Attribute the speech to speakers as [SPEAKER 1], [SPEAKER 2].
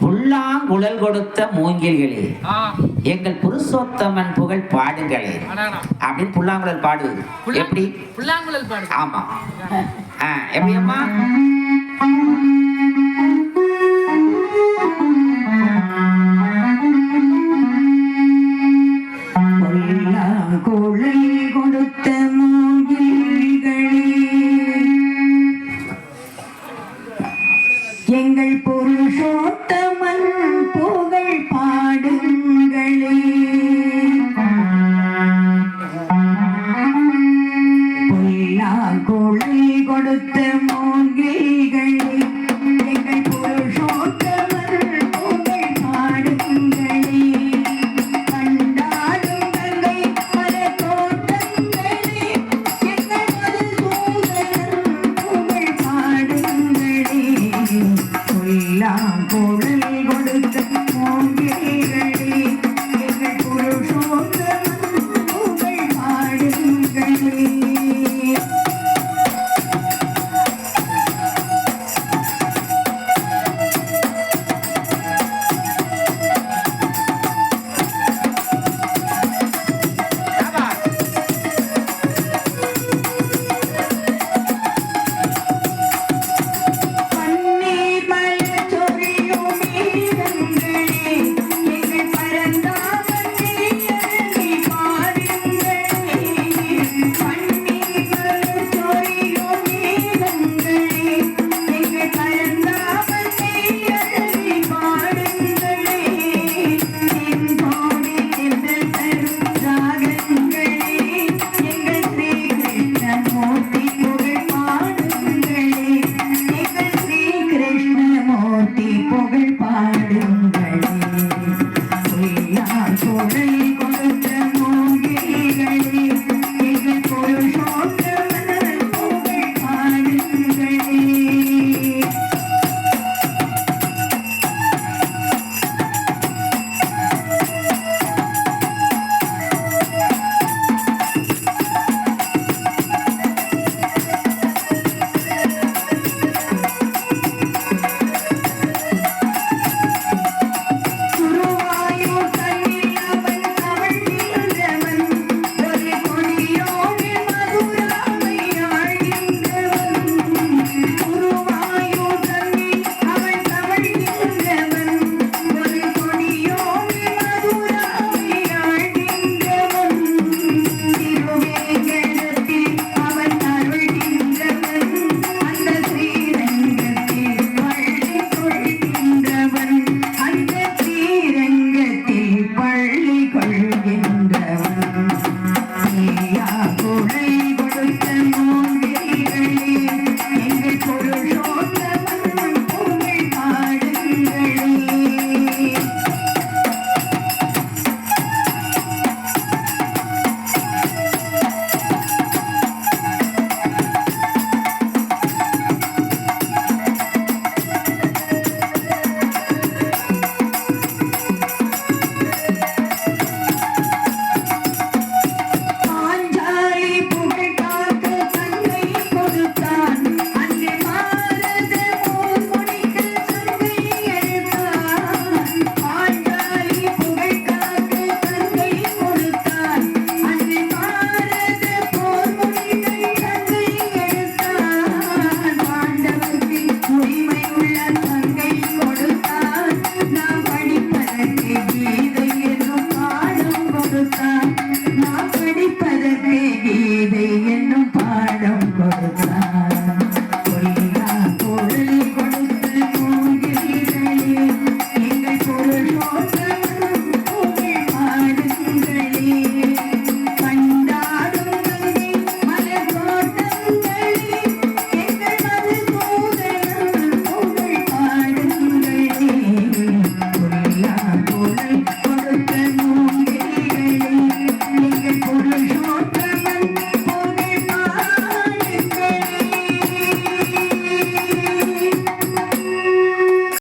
[SPEAKER 1] புல்லாங்குழல் கொடுத்த மூங்கில்களே எங்கள் புருஷோத்தமன் புகழ் பாடுங்களே. அப்படின்னு புல்லாங்குழல் பாடுவது எப்படி?
[SPEAKER 2] புல்லாங்குழல் பாடு
[SPEAKER 1] ஆமா. எப்படி அம்மா?
[SPEAKER 3] எங்கள் புருஷோத்தமன் Oh.